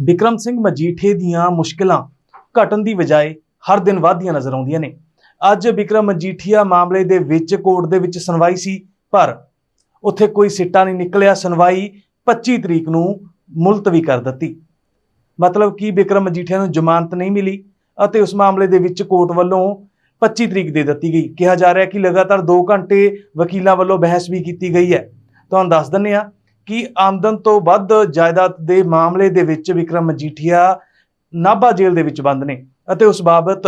ਵਿਕਰਮ ਸਿੰਘ ਮਜੀਠੇ ਦੀਆਂ ਮੁਸ਼ਕਲਾਂ ਘਟਣ ਦੀ ਬਜਾਏ ਹਰ ਦਿਨ ਵਧਦੀਆਂ ਨਜ਼ਰ ਆਉਂਦੀਆਂ ਨੇ। ਅੱਜ ਵਿਕਰਮ ਮਜੀਠੀਆ ਮਾਮਲੇ ਦੇ ਵਿੱਚ ਕੋਰਟ ਦੇ ਵਿੱਚ ਸੁਣਵਾਈ ਸੀ, ਪਰ ਉੱਥੇ ਕੋਈ ਸਿੱਟਾ ਨਹੀਂ ਨਿਕਲਿਆ। ਸੁਣਵਾਈ 25 ਤਰੀਕ ਨੂੰ ਮੁਲਤਵੀ ਕਰ ਦਿੱਤੀ। ਮਤਲਬ ਕਿ ਵਿਕਰਮ ਮਜੀਠੀਆ ਨੂੰ ਜ਼ਮਾਨਤ ਨਹੀਂ ਮਿਲੀ ਅਤੇ ਉਸ ਮਾਮਲੇ ਦੇ ਵਿੱਚ ਕੋਰਟ ਵੱਲੋਂ 25 ਤਰੀਕ ਦੇ ਦਿੱਤੀ ਗਈ। ਕਿਹਾ ਜਾ ਰਿਹਾ ਕਿ ਲਗਾਤਾਰ 2 ਘੰਟੇ ਵਕੀਲਾਂ ਵੱਲੋਂ ਬਹਿਸ ਵੀ ਕੀਤੀ ਗਈ ਹੈ। ਤੁਹਾਨੂੰ ਦੱਸ ਦਿੰਨੇ ਆ ਕਿ ਆਮਦਨ ਤੋਂ ਵੱਧ ਜਾਇਦਾਦ ਦੇ ਮਾਮਲੇ ਦੇ ਵਿੱਚ ਵਿਕਰਮ ਮਜੀਠੀਆ ਨਾਭਾ ਜੇਲ੍ਹ ਦੇ ਵਿੱਚ ਬੰਦ ਨੇ ਅਤੇ ਉਸ ਬਾਬਤ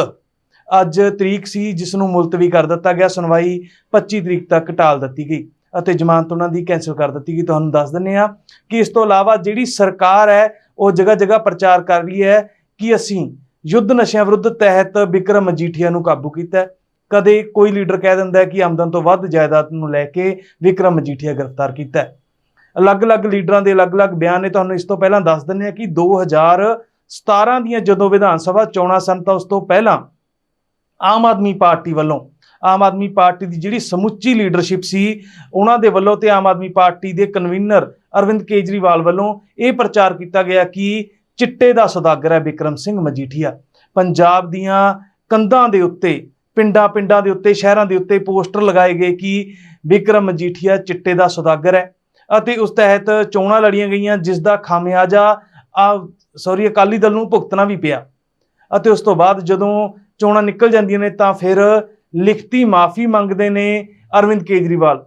ਅੱਜ ਤਰੀਕ ਸੀ ਜਿਸ ਨੂੰ ਮੁਲਤਵੀ ਕਰ ਦਿੱਤਾ ਗਿਆ, ਸੁਣਵਾਈ 25 ਤਰੀਕ ਤੱਕ ਟਾਲ ਦਿੱਤੀ ਗਈ ਅਤੇ ਜ਼ਮਾਨਤ ਉਹਨਾਂ ਦੀ ਕੈਂਸਲ ਕਰ ਦਿੱਤੀ ਗਈ। ਤੁਹਾਨੂੰ ਦੱਸ ਦਿੰਨੇ ਆ ਕਿ ਇਸ ਤੋਂ ਇਲਾਵਾ ਜਿਹੜੀ ਸਰਕਾਰ ਹੈ, ਉਹ ਜਗ੍ਹਾ ਜਗ੍ਹਾ ਪ੍ਰਚਾਰ ਕਰ ਰਹੀ ਹੈ ਕਿ ਅਸੀਂ ਯੁੱਧ ਨਸ਼ਿਆਂ ਵਿਰੁੱਧ ਤਹਿਤ ਵਿਕਰਮ ਮਜੀਠੀਆ ਨੂੰ ਕਾਬੂ ਕੀਤਾ ਕਦੇ ਕੋਈ ਲੀਡਰ ਕਹਿ ਦਿੰਦਾ ਹੈ ਕਿ ਆਮਦਨ ਤੋਂ ਵੱਧ ਜਾਇਦਾਦ ਨੂੰ ਲੈ ਕੇ ਵਿਕਰਮ ਮਜੀਠੀਆ ਗ੍ਰਿਫਤਾਰ ਕੀਤਾ ਹੈ। ਅਲੱਗ-ਅਲੱਗ ਲੀਡਰਾਂ ਦੇ ਅਲੱਗ-ਅਲੱਗ ਬਿਆਨ ਨੇ ਤੁਹਾਨੂੰ ਇਸ ਤੋਂ ਪਹਿਲਾਂ ਦੱਸ ਦਿੰਨੇ ਆ ਕਿ 2017 ਦੀਆਂ ਜਦੋਂ ਵਿਧਾਨ ਸਭਾ ਚੋਣਾਂ ਸਨ ਤਾਂ ਉਸ ਤੋਂ ਪਹਿਲਾਂ ਆਮ ਆਦਮੀ ਪਾਰਟੀ ਵੱਲੋਂ, ਆਮ ਆਦਮੀ ਪਾਰਟੀ ਦੀ ਜਿਹੜੀ ਸਮੁੱਚੀ ਲੀਡਰਸ਼ਿਪ ਸੀ, ਉਹਨਾਂ ਦੇ ਵੱਲੋਂ ਤੇ ਆਮ ਆਦਮੀ ਪਾਰਟੀ ਦੇ ਕਨਵੀਨਰ ਅਰਵਿੰਦ ਕੇਜਰੀਵਾਲ ਵੱਲੋਂ ਇਹ ਪ੍ਰਚਾਰ ਕੀਤਾ ਗਿਆ ਕਿ ਚਿੱਟੇ ਦਾ ਸੌਦਾਗਰ ਹੈ ਵਿਕਰਮ ਸਿੰਘ ਮਜੀਠੀਆ। ਪੰਜਾਬ ਦੀਆਂ ਕੰਧਾਂ ਦੇ ਉੱਤੇ, ਪਿੰਡਾਂ-ਪਿੰਡਾਂ ਦੇ ਉੱਤੇ, ਸ਼ਹਿਰਾਂ ਦੇ ਉੱਤੇ ਪੋਸਟਰ ਲਗਾਏ ਗਏ ਕਿ ਵਿਕਰਮ ਮਜੀਠੀਆ ਚਿੱਟੇ ਦਾ ਸੌਦਾਗਰ ਹੈ। ਅਤੇ ਉਸ ਤਹਿਤ ਚੋਣਾਂ ਲੜੀਆਂ ਗਈਆਂ ਜਿਸ ਦਾ ਖਾਮਿਆਜਾ, ਆ ਸੌਰੀ ਅਕਾਲੀ ਦਲ ਨੂੰ ਭੁਗਤਣਾ ਵੀ ਪਿਆ। ਅਤੇ ਉਸ ਤੋਂ ਬਾਅਦ ਜਦੋਂ ਚੋਣਾਂ ਨਿਕਲ ਜਾਂਦੀਆਂ ਨੇ, ਤਾਂ ਫਿਰ ਲਿਖਤੀ ਮਾਫੀ ਮੰਗਦੇ ਨੇ ਅਰਵਿੰਦ ਕੇਜਰੀਵਾਲ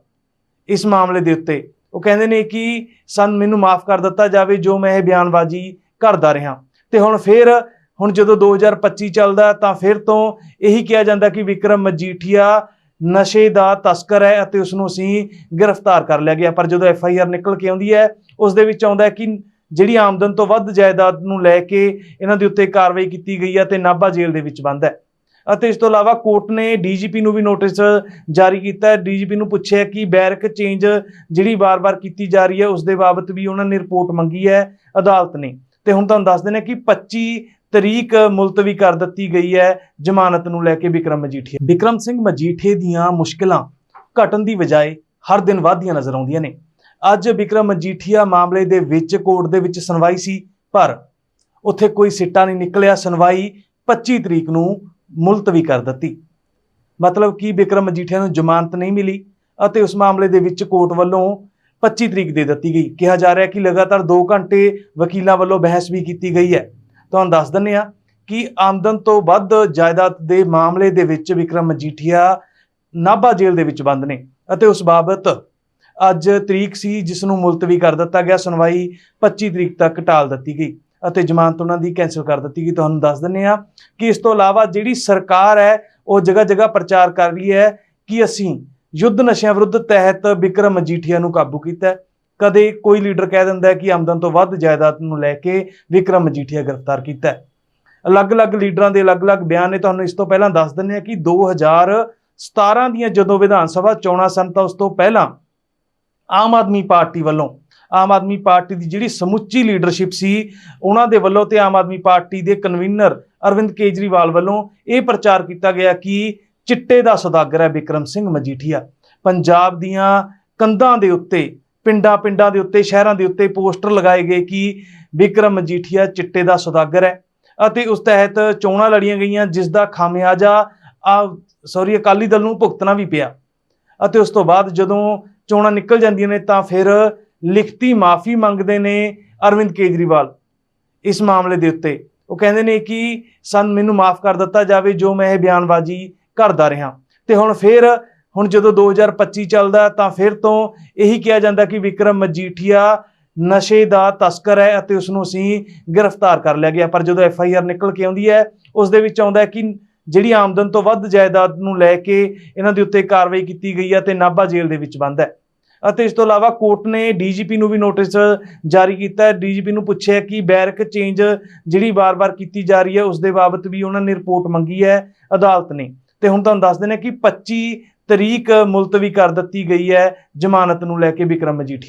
ਇਸ ਮਾਮਲੇ ਦੇ ਉੱਤੇ। ਉਹ ਕਹਿੰਦੇ ਨੇ ਕਿ ਸਨ, ਮੈਨੂੰ ਮਾਫ ਕਰ ਦਿੱਤਾ ਜਾਵੇ ਜੋ ਮੈਂ ਇਹ ਬਿਆਨਬਾਜ਼ੀ ਕਰਦਾ ਰਿਹਾ। ਤੇ ਹੁਣ ਫਿਰ, ਹੁਣ ਜਦੋਂ 2025 ਚੱਲਦਾ, ਤਾਂ ਫਿਰ ਤੋਂ ਇਹੀ ਕਿਹਾ ਜਾਂਦਾ ਕਿ ਵਿਕਰਮ ਮਜੀਠੀਆ ਨਸ਼ੇ ਦਾ ਤਸਕਰ ਹੈ ਅਤੇ ਉਸ ਨੂੰ ਅਸੀਂ ਗ੍ਰਿਫਤਾਰ ਕਰ ਲਿਆ ਗਿਆ। ਪਰ ਜਦੋਂ ਐਫ ਆਈ ਆਰ ਨਿਕਲ ਕੇ ਆਉਂਦੀ ਹੈ, ਉਸ ਦੇ ਵਿੱਚ ਆਉਂਦਾ ਹੈ ਕਿ ਜਿਹੜੀ ਆਮਦਨ ਤੋਂ ਵੱਧ ਜਾਇਦਾਦ ਨੂੰ ਲੈ ਕੇ ਇਹਨਾਂ ਦੇ ਉੱਤੇ ਕਾਰਵਾਈ ਕੀਤੀ ਗਈ ਹੈ ਤੇ ਨਾਭਾ ਜੇਲ੍ਹ ਦੇ ਵਿੱਚ ਬੰਦ ਹੈ। ਅਤੇ ਇਸ ਤੋਂ ਇਲਾਵਾ ਕੋਰਟ ਨੇ ਡੀਜੀਪੀ ਨੂੰ ਵੀ ਨੋਟਿਸ ਜਾਰੀ ਕੀਤਾ ਹੈ। ਡੀਜੀਪੀ ਨੂੰ ਪੁੱਛਿਆ ਕਿ ਬੈਰਕ ਚੇਂਜ ਜਿਹੜੀ ਵਾਰ-ਵਾਰ ਕੀਤੀ ਜਾ ਰਹੀ ਹੈ, ਉਸ ਦੇ ਬਾਬਤ ਵੀ ਉਹਨਾਂ ਨੇ ਰਿਪੋਰਟ ਮੰਗੀ ਹੈ, ਅਦਾਲਤ ਨੇ। ਤੇ ਹੁਣ ਤੁਹਾਨੂੰ ਦੱਸ ਦਿੰਦੇ ਕਿ 25 ਤਰੀਕ ਮੁਲਤਵੀ ਕਰ ਦਿੱਤੀ ਗਈ ਹੈ ਜ਼ਮਾਨਤ ਨੂੰ ਲੈ ਕੇ ਵਿਕਰਮ ਮਜੀਠੀਆ। ਵਿਕਰਮ ਸਿੰਘ ਮਜੀਠੇ ਦੀਆਂ ਮੁਸ਼ਕਲਾਂ ਘਟਣ ਦੀ ਬਜਾਏ ਹਰ ਦਿਨ ਵਧਦੀਆਂ ਨਜ਼ਰ ਆਉਂਦੀਆਂ ਨੇ। ਅੱਜ ਵਿਕਰਮ ਮਜੀਠੀਆ ਮਾਮਲੇ ਦੇ ਵਿੱਚ ਕੋਰਟ ਦੇ ਵਿੱਚ ਸੁਣਵਾਈ ਸੀ, ਪਰ ਉੱਥੇ ਕੋਈ ਸਿੱਟਾ ਨਹੀਂ ਨਿਕਲਿਆ। ਸੁਣਵਾਈ 25 ਤਰੀਕ ਨੂੰ ਮੁਲਤਵੀ ਕਰ ਦਿੱਤੀ। ਮਤਲਬ ਕਿ ਵਿਕਰਮ ਮਜੀਠੀਆ ਨੂੰ ਜ਼ਮਾਨਤ ਨਹੀਂ ਮਿਲੀ ਅਤੇ ਉਸ ਮਾਮਲੇ ਦੇ ਵਿੱਚ ਕੋਰਟ ਵੱਲੋਂ 25 ਤਰੀਕ ਦੇ ਦਿੱਤੀ ਗਈ। ਕਿਹਾ ਜਾ ਰਿਹਾ ਕਿ ਲਗਾਤਾਰ 2 ਘੰਟੇ ਵਕੀਲਾਂ ਵੱਲੋਂ ਬਹਿਸ ਵੀ ਕੀਤੀ ਗਈ ਹੈ। ਤੁਹਾਨੂੰ ਦੱਸ ਦਿੰਨੇ ਆ ਕਿ ਆਮਦਨ ਤੋਂ ਵੱਧ ਜਾਇਦਾਦ ਦੇ ਮਾਮਲੇ ਦੇ ਵਿੱਚ ਵਿਕਰਮ ਮਜੀਠੀਆ ਨਾਭਾ ਜੇਲ੍ਹ ਦੇ ਵਿੱਚ ਬੰਦ ਨੇ ਅਤੇ ਉਸ ਬਾਬਤ ਅੱਜ ਤਰੀਕ ਸੀ ਜਿਸ ਨੂੰ ਮੁਲਤਵੀ ਕਰ ਦਿੱਤਾ ਗਿਆ, ਸੁਣਵਾਈ 25 ਤਰੀਕ ਤੱਕ ਟਾਲ ਦਿੱਤੀ ਗਈ ਅਤੇ ਜ਼ਮਾਨਤ ਉਹਨਾਂ ਦੀ ਕੈਂਸਲ ਕਰ ਦਿੱਤੀ ਗਈ। ਤੁਹਾਨੂੰ ਦੱਸ ਦਿੰਨੇ ਆ ਕਿ ਇਸ ਤੋਂ ਇਲਾਵਾ ਜਿਹੜੀ ਸਰਕਾਰ ਹੈ, ਉਹ ਜਗ੍ਹਾ ਜਗ੍ਹਾ ਪ੍ਰਚਾਰ ਕਰ ਰਹੀ ਹੈ ਕਿ ਅਸੀਂ ਯੁੱਧ ਨਸ਼ਿਆਂ ਵਿਰੁੱਧ ਤਹਿਤ ਵਿਕਰਮ ਮਜੀਠੀਆ ਨੂੰ ਕਾਬੂ ਕੀਤਾ ਕਦੇ ਕੋਈ ਲੀਡਰ ਕਹਿ ਦਿੰਦਾ ਕਿ ਆਮਦਨ ਤੋਂ ਵੱਧ ਜਾਇਦਾਦ ਨੂੰ ਲੈ ਕੇ ਵਿਕਰਮ ਮਜੀਠੀਆ ਗ੍ਰਿਫਤਾਰ ਕੀਤਾ ਅਲੱਗ-ਅਲੱਗ ਲੀਡਰਾਂ ਦੇ ਅਲੱਗ-ਅਲੱਗ ਬਿਆਨ ਨੇ ਤੁਹਾਨੂੰ ਇਸ ਤੋਂ ਪਹਿਲਾਂ ਦੱਸ ਦਿੰਨੇ ਆ ਕਿ 2017 ਦੀਆਂ ਜਦੋਂ ਵਿਧਾਨ ਸਭਾ ਚੋਣਾਂ ਸਨ ਤਾਂ ਉਸ ਤੋਂ ਪਹਿਲਾਂ ਆਮ ਆਦਮੀ ਪਾਰਟੀ ਵੱਲੋਂ, ਆਮ ਆਦਮੀ ਪਾਰਟੀ ਦੀ ਜਿਹੜੀ ਸਮੁੱਚੀ ਲੀਡਰਸ਼ਿਪ ਸੀ, ਉਹਨਾਂ ਦੇ ਵੱਲੋਂ ਤੇ ਆਮ ਆਦਮੀ ਪਾਰਟੀ ਦੇ ਕਨਵੀਨਰ ਅਰਵਿੰਦ ਕੇਜਰੀਵਾਲ ਵੱਲੋਂ ਇਹ ਪ੍ਰਚਾਰ ਕੀਤਾ ਗਿਆ ਕਿ ਚਿੱਟੇ ਦਾ ਸੌਦਾਗਰ ਹੈ ਵਿਕਰਮ ਸਿੰਘ ਮਜੀਠੀਆ। ਪੰਜਾਬ ਦੀਆਂ ਕੰਧਾਂ ਦੇ ਉੱਤੇ ਪਿੰਡਾਂ-ਪਿੰਡਾਂ ਦੇ ਉੱਤੇ, ਸ਼ਹਿਰਾਂ ਦੇ ਉੱਤੇ ਪੋਸਟਰ ਲਗਾਏ ਗਏ ਕਿ ਵਿਕਰਮ ਮਜੀਠੀਆ ਚਿੱਟੇ ਦਾ ਸੌਦਾਗਰ ਹੈ ਅਤੇ ਉਸ ਤਹਿਤ ਚੋਣਾਂ ਲੜੀਆਂ ਗਈਆਂ ਜਿਸ ਦਾ ਖਾਮਿਆਜਾ ਆ ਸੌਰੀ ਅਕਾਲੀ ਦਲ ਨੂੰ ਭੁਗਤਣਾ ਵੀ ਪਿਆ। ਅਤੇ ਉਸ ਤੋਂ ਬਾਅਦ ਜਦੋਂ ਚੋਣਾਂ ਨਿਕਲ ਜਾਂਦੀਆਂ ਨੇ ਤਾਂ ਫਿਰ ਲਿਖਤੀ ਮਾਫੀ ਮੰਗਦੇ ਨੇ ਅਰਵਿੰਦ ਕੇਜਰੀਵਾਲ ਇਸ ਮਾਮਲੇ ਦੇ ਉੱਤੇ। ਉਹ ਕਹਿੰਦੇ ਨੇ ਕਿ ਸਨ, ਮੈਨੂੰ ਮਾਫ ਕਰ ਦਿੱਤਾ ਜਾਵੇ ਜੋ ਮੈਂ ਇਹ ਬਿਆਨਬਾਜ਼ੀ ਕਰਦਾ ਰਿਹਾ। ਤੇ ਹੁਣ ਫਿਰ ਹੁਣ ਜਦੋਂ 2025 ਚੱਲਦਾ ਤਾਂ ਫਿਰ ਤੋਂ ਇਹੀ ਕਿਹਾ ਜਾਂਦਾ ਕਿ ਵਿਕਰਮ ਮਜੀਠੀਆ ਨਸ਼ੇ ਦਾ ਤਸਕਰ ਹੈ ਅਤੇ ਉਸ ਨੂੰ ਅਸੀਂ ਗ੍ਰਿਫਤਾਰ ਕਰ ਲਿਆ ਗਿਆ। ਪਰ ਜਦੋਂ ਐਫ ਆਈ ਆਰ ਨਿਕਲ ਕੇ ਆਉਂਦੀ ਹੈ, ਉਸ ਦੇ ਵਿੱਚ ਆਉਂਦਾ ਹੈ ਕਿ ਜਿਹੜੀ ਆਮਦਨ ਤੋਂ ਵੱਧ ਜਾਇਦਾਦ ਨੂੰ ਲੈ ਕੇ ਇਹਨਾਂ ਦੇ ਉੱਤੇ ਕਾਰਵਾਈ ਕੀਤੀ ਗਈ ਹੈ ਤੇ ਨਾਭਾ ਜੇਲ੍ਹ ਦੇ ਵਿੱਚ ਬੰਦ ਹੈ। ਅਤੇ ਇਸ ਤੋਂ ਇਲਾਵਾ ਕੋਰਟ ਨੇ ਡੀਜੀਪੀ ਨੂੰ ਵੀ ਨੋਟਿਸ ਜਾਰੀ ਕੀਤਾ ਹੈ। ਡੀਜੀਪੀ ਨੂੰ ਪੁੱਛਿਆ ਕਿ ਬੈਰਕ ਚੇਂਜ ਜਿਹੜੀ ਵਾਰ-ਵਾਰ ਕੀਤੀ ਜਾ ਰਹੀ ਹੈ, ਉਸ ਦੇ ਬਾਬਤ ਵੀ ਉਹਨਾਂ ਨੇ ਰਿਪੋਰਟ ਮੰਗੀ ਹੈ ਅਦਾਲਤ ਨੇ। ਤੇ ਹੁਣ ਤੁਹਾਨੂੰ ਦੱਸ ਦਿੰਦੇ ਕਿ 25 ਤਰੀਕ ਮੁਲਤਵੀ ਕਰ ਦਿੱਤੀ ਗਈ ਹੈ ਜ਼ਮਾਨਤ ਨੂੰ ਲੈ ਕੇ ਵਿਕਰਮ ਮਜੀਠੀਆ।